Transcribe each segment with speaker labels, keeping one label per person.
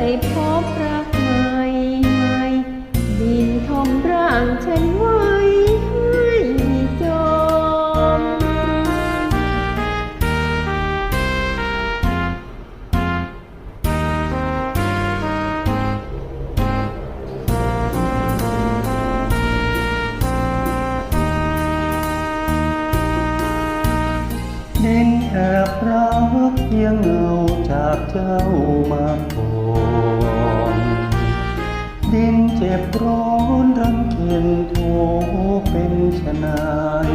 Speaker 1: ได้พบ ยังเงาจากเจ้ามาก่อนดินเจ็บร้อนรำเค็ญโทเป็นชะนาย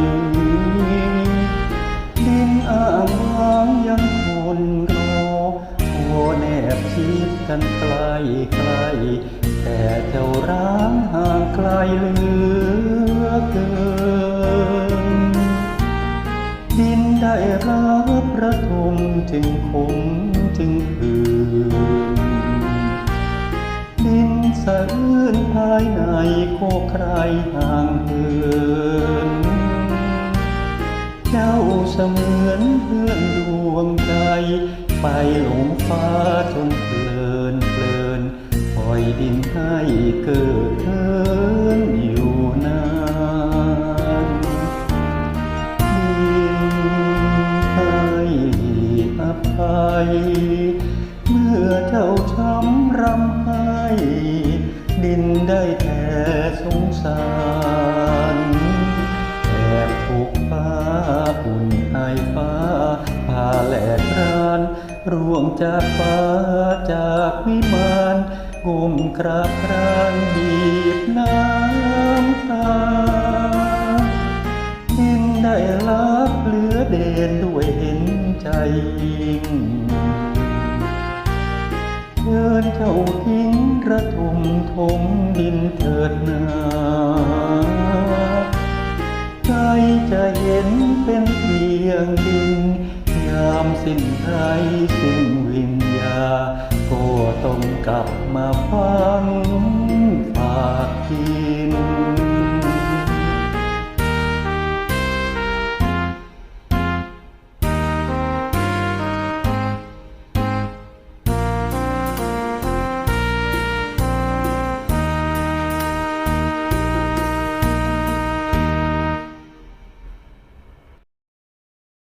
Speaker 1: ดินอ้างว้างยังทนรอโอแนบชิดกันไกลไกลแต่เจ้าร้างห่างไกลเหลือเกินดิน ได้รับประทมจึงคมจึงคืนดินสะอื้นภายในโคใครห่างเหินเจ้าเสมือนเพื่อนดวงใจ ไปหลงฟ้าจนเพลินเพลินปล่อยดินให้เกิดเทิน้าช้ำรำไห้ดินได้แต่สงสารแอบผูกผ้าอุ่นไอายฟ้าผ้าแหลกรานร่วงจากฟ้าจากวิมานก้มกราบรานบีบน้ำตาดินได้รับเหลือเด่นด้วยเห็นใจยิ่ง ญเจ้าทิ้งระทมทงดินเถิดนาใจจะเห็นเป็นเพียงดิน ยามสิ้นใจสิ้นวิญญา ก็ต้องกลับมาฟังฝากกิน